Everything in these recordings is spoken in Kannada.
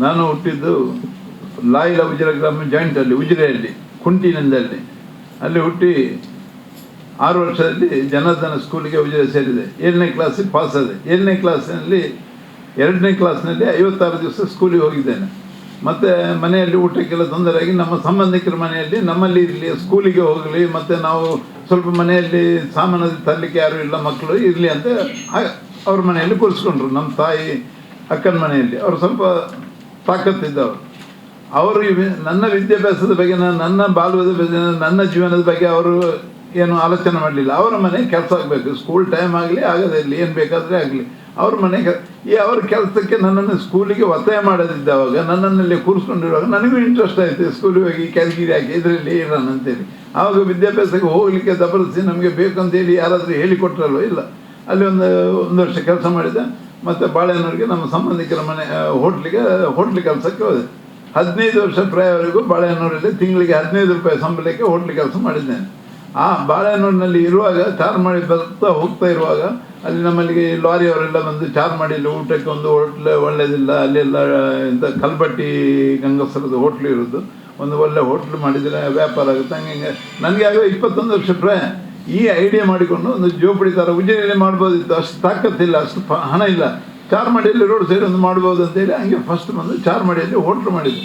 ನಾನು ಹುಟ್ಟಿದ್ದು ಲಾಯಿಲ ಉಜಿರ ಗ್ರಾಮ ಜಾಯಿಂಟಲ್ಲಿ ಉಜಿರೆಯಲ್ಲಿ ಕುಂಟಿನಿಂದಲ್ಲಿ ಅಲ್ಲಿ ಹುಟ್ಟಿ ಆರು ವರ್ಷದಲ್ಲಿ ಜನಾರ್ದನ ಸ್ಕೂಲಿಗೆ ಉಜಿರೆ ಸೇರಿದೆ. ಏಳನೇ ಕ್ಲಾಸಿಗೆ ಪಾಸ್ ಆದೆ. ಏಳನೇ ಕ್ಲಾಸಿನಲ್ಲಿ ಎರಡನೇ ಕ್ಲಾಸ್ನಲ್ಲಿ ಐವತ್ತಾರು ದಿವಸ ಸ್ಕೂಲಿಗೆ ಹೋಗಿದ್ದೇನೆ. ಮತ್ತು ಮನೆಯಲ್ಲಿ ಊಟಕ್ಕೆಲ್ಲ ತೊಂದರೆಯಾಗಿ ನಮ್ಮ ಸಂಬಂಧಿಕರ ಮನೆಯಲ್ಲಿ ನಮ್ಮಲ್ಲಿ ಇರಲಿ ಸ್ಕೂಲಿಗೆ ಹೋಗಲಿ, ಮತ್ತು ನಾವು ಸ್ವಲ್ಪ ಮನೆಯಲ್ಲಿ ಸಾಮಾನು ತರಲಿಕ್ಕೆ ಯಾರು ಇಲ್ಲ, ಮಕ್ಕಳು ಇರಲಿ ಅಂತ ಅವ್ರ ಮನೆಯಲ್ಲಿ ಕೂರಿಸ್ಕೊಂಡ್ರು. ನಮ್ಮ ತಾಯಿ, ಅಕ್ಕನ ಮನೆಯಲ್ಲಿ. ಅವರು ಸ್ವಲ್ಪ ತಾಕತ್ತಿದ್ದವರು ಅವರು ನನ್ನ ವಿದ್ಯಾಭ್ಯಾಸದ ಬಗ್ಗೆ ನಾನು ನನ್ನ ಬಾಲ್ಯದ ಬಗ್ಗೆ, ನನ್ನ ಜೀವನದ ಬಗ್ಗೆ ಅವರು ಏನು ಆಲೋಚನೆ ಮಾಡಲಿಲ್ಲ. ಅವರ ಮನೆ ಕೆಲಸ ಆಗಬೇಕು. ಸ್ಕೂಲ್ ಟೈಮ್ ಆಗಲಿ, ಆಗದೇ ಇರಲಿ. ಏನು ಬೇಕಾದರೆ ಆಗಲಿ. ಅವ್ರ ಮನೆ ಈ ಅವ್ರ ಕೆಲಸಕ್ಕೆ ನನ್ನನ್ನು ಸ್ಕೂಲಿಗೆ ಒತ್ತಾಯ ಮಾಡದಿದ್ದಾವಾಗ, ನನ್ನನ್ನಲ್ಲಿ ಕೂರಿಸ್ಕೊಂಡಿರುವಾಗ ನನಗೂ ಇಂಟ್ರೆಸ್ಟ್ ಆಯಿತು. ಸ್ಕೂಲಿಗೆ ಹೋಗಿ ಕ್ಯಾಲ್ಗಿರಿ ಹಾಕಿ, ಇದರಲ್ಲಿ ಇರೋಣ ಅಂತೇಳಿ. ಆವಾಗ ವಿದ್ಯಾಭ್ಯಾಸಕ್ಕೆ ಹೋಗಲಿಕ್ಕೆ ಜಬರ್ದಸ್ತಿ ನಮಗೆ ಬೇಕಂತೇಳಿ ಯಾರಾದರೂ ಹೇಳಿಕೊಟ್ರಲ್ವ? ಇಲ್ಲ. ಅಲ್ಲಿ ಒಂದು ಒಂದು ವರ್ಷ ಕೆಲಸ ಮಾಡಿದೆ ಮತ್ತು ಬಾಳೆಹೊನ್ನೂರಿಗೆ ನಮ್ಮ ಸಂಬಂಧಿಕರ ಮನೆ ಹೋಟ್ಲಿಗೆ ಹೋಟ್ಲ್ ಕೆಲಸಕ್ಕೆ ಹೋದೆ. ಹದಿನೈದು ವರ್ಷ ಪ್ರಾಯವರೆಗೂ ಬಾಳೆಹೊನ್ನೂರಲ್ಲಿ ತಿಂಗಳಿಗೆ ಹದಿನೈದು ರೂಪಾಯಿ ಸಂಬಳಕ್ಕೆ ಹೋಟ್ಲ್ ಕೆಲಸ ಮಾಡಿದ್ದೇನೆ ಆ ಬಾಳೆಹೊನ್ನೂರಿನಲ್ಲಿ ಇರುವಾಗ ಚಾರ್ ಮಾಡಿ ಬರ್ತಾ ಹೋಗ್ತಾ ಇರುವಾಗ ಅಲ್ಲಿ ನಮ್ಮಲ್ಲಿಗೆ ಲಾರಿ ಅವರೆಲ್ಲ ಬಂದು ಚಾರ್ ಮಾಡಿಲ್ಲ ಊಟಕ್ಕೆ ಒಂದು ಹೋಟ್ಲ್ ಒಳ್ಳೆಯದಿಲ್ಲ ಅಲ್ಲೆಲ್ಲ ಎಂಥ ಕಲ್ಬಟ್ಟಿ ಗಂಗಸರದ ಹೋಟ್ಲು ಇರೋದು ಒಂದು ಒಳ್ಳೆ ಹೋಟ್ಲು ಮಾಡಿದರೆ ವ್ಯಾಪಾರ ಆಗುತ್ತೆ. ಹಿಂಗೆ ನನಗೆ ಆಗ ಇಪ್ಪತ್ತೊಂದು ವರ್ಷ ಪ್ರಾಯ. ಈ ಐಡಿಯಾ ಮಾಡಿಕೊಂಡು ಒಂದು ಜೋಪಡಿ ಥರ ಉಜ್ಜಯಿನಿ ಮಾಡ್ಬೋದಿತ್ತು ಅಷ್ಟು ತಾಕತ್ತಿಲ್ಲ, ಅಷ್ಟು ಹಣ ಇಲ್ಲ. ಚಾರ್ಮಾಡಿಯಲ್ಲಿ ರೋಡ್ ಸೈಡ್ ಒಂದು ಮಾಡ್ಬೋದು ಅಂತೇಳಿ ಹಂಗೆ ಫಸ್ಟ್ ಬಂದು ಚಾರ್ಮಾಡಿಯಲ್ಲಿ ಹೋಟ್ಲ್ ಮಾಡಿದ್ದೆ.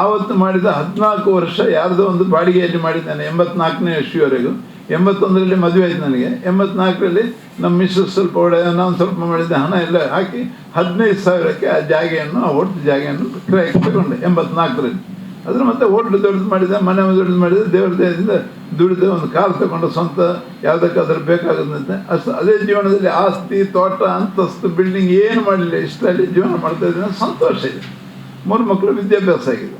ಆವತ್ತು ಮಾಡಿದ ಹದಿನಾಲ್ಕು ವರ್ಷ ಯಾರ್ದೋ ಒಂದು ಬಾಡಿಗೆಯಲ್ಲಿ ಮಾಡಿದ್ದಾನೆ, ಎಂಬತ್ನಾಲ್ಕನೇ ವರ್ಷವರೆಗೂ. ಎಂಬತ್ತೊಂದರಲ್ಲಿ ಮದುವೆ ಆಯ್ತು ನನಗೆ. ಎಂಬತ್ನಾಲ್ಕರಲ್ಲಿ ನಮ್ಮ ಮಿಸ್ಸಸ್ ಸ್ವಲ್ಪ ಒಳ್ಳೆ, ನಾನು ಸ್ವಲ್ಪ ಮಾಡಿದ್ದೆ ಹಣ ಎಲ್ಲ ಹಾಕಿ ಹದಿನೈದು ಸಾವಿರಕ್ಕೆ ಆ ಜಾಗೆಯನ್ನು, ಆ ಹೋಟ್ಲ್ ಜಾಗೆಯನ್ನು ಕ್ರಯಕ್ಕೆ ತಗೊಂಡೆ ಎಂಬತ್ನಾಲ್ಕರಲ್ಲಿ. ಅದ್ರ ಮತ್ತೆ ಹೋಟ್ಲು ದೊಡ್ಡದು ಮಾಡಿದೆ, ಮನೆ ದೊಡ್ಡದು ಮಾಡಿದೆ, ದೇವ್ರ ದೇಹದಿಂದ ದುಡಿದು, ಒಂದು ಕಾಲು ತಗೊಂಡು ಸ್ವಂತ ಯಾವುದಕ್ಕಾದ್ರೂ ಬೇಕಾಗದಂತೆ ಅಷ್ಟು ಅದೇ ಜೀವನದಲ್ಲಿ ಆಸ್ತಿ, ತೋಟ, ಅಂತಸ್ತು ಬಿಲ್ಡಿಂಗ್ ಏನು ಮಾಡಲಿಲ್ಲ, ಇಷ್ಟರಲ್ಲಿ ಜೀವನ ಮಾಡ್ತಾ ಇದ್ದೀನಿ, ಸಂತೋಷ ಇದೆ. ಮೂರು ಮಕ್ಕಳು ವಿದ್ಯಾಭ್ಯಾಸ ಆಗಿದೆ.